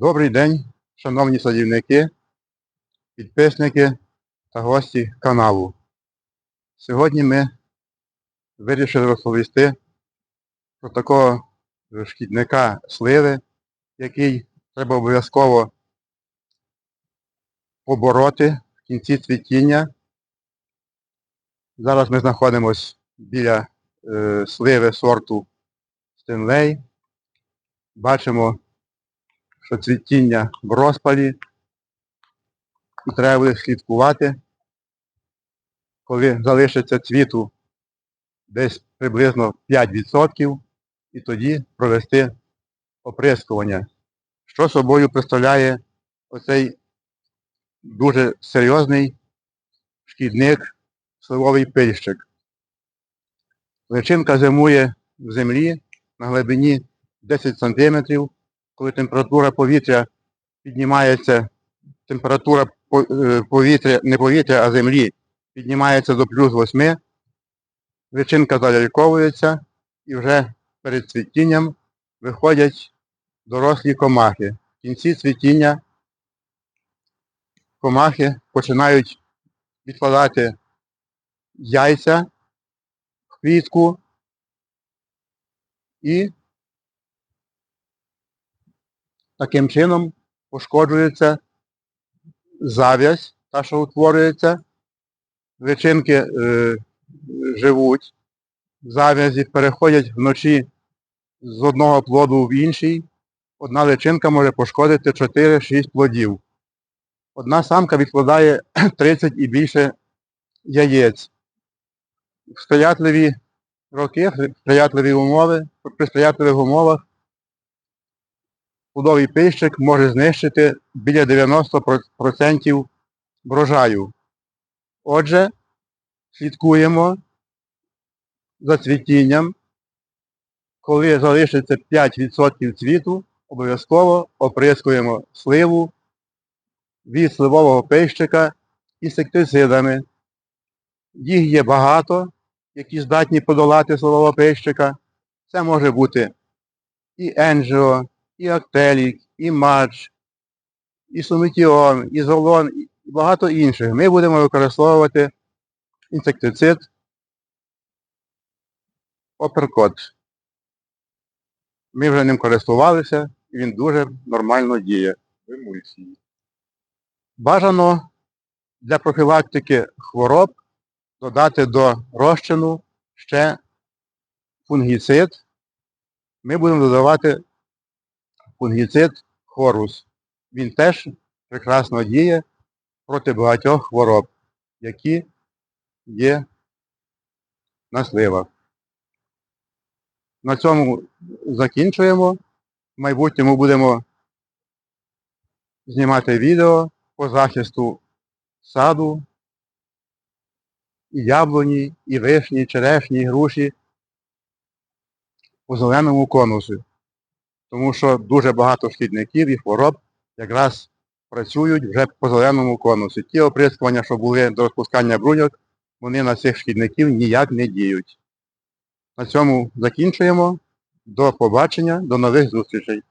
Добрий день, шановні садівники, підписники та гості каналу. Сьогодні ми вирішили розповісти про такого шкідника сливи, який треба обов'язково побороти в кінці цвітіння. Зараз ми знаходимося біля е, сливи сорту Стенлей. Бачимо що цвітіння в розпалі. І треба буде слідкувати, коли залишиться цвіту десь приблизно 5%, і тоді провести оприскування. Що собою представляє оцей дуже серйозний шкідник сливовий пильщик. Личинка зимує в землі на глибині 10 см, коли температура повітря піднімається, температура е, повітря, не повітря, а землі піднімається до плюс 8, личинка заляльковується і вже перед цвітінням виходять дорослі комахи. В кінці цвітіння комахи починають відкладати яйця в квітку і таким чином пошкоджується зав'язь, та, що утворюється. Личинки е, живуть, зав'язі переходять вночі з одного плоду в інший. Одна личинка може пошкодити 4-6 плодів. Одна самка відкладає 30 і більше яєць. В сприятливі роки, сприятливі умови, при сприятливих умовах Плодовий пищик може знищити біля 90% врожаю. Отже, слідкуємо за цвітінням. Коли залишиться 5% цвіту, обов'язково оприскуємо сливу від сливового пищика інсектицидами. Їх є багато, які здатні подолати сливового пищика. Це може бути і енджіо, і актелік, і матч, і сумітіон, і золон, і багато інших. Ми будемо використовувати інсектицид оперкот. Ми вже ним користувалися, і він дуже нормально діє в емульсії. Бажано для профілактики хвороб додати до розчину ще фунгіцид. Ми будемо додавати фунгіцид хорус. Він теж прекрасно діє проти багатьох хвороб, які є на сливах. На цьому закінчуємо. В майбутньому будемо знімати відео по захисту саду, і яблуні, і вишні, черешні, і груші по зеленому конусу тому що дуже багато шкідників і хвороб якраз працюють вже по зеленому конусі. Ті оприскування, що були до розпускання бруньок, вони на цих шкідників ніяк не діють. На цьому закінчуємо. До побачення, до нових зустрічей.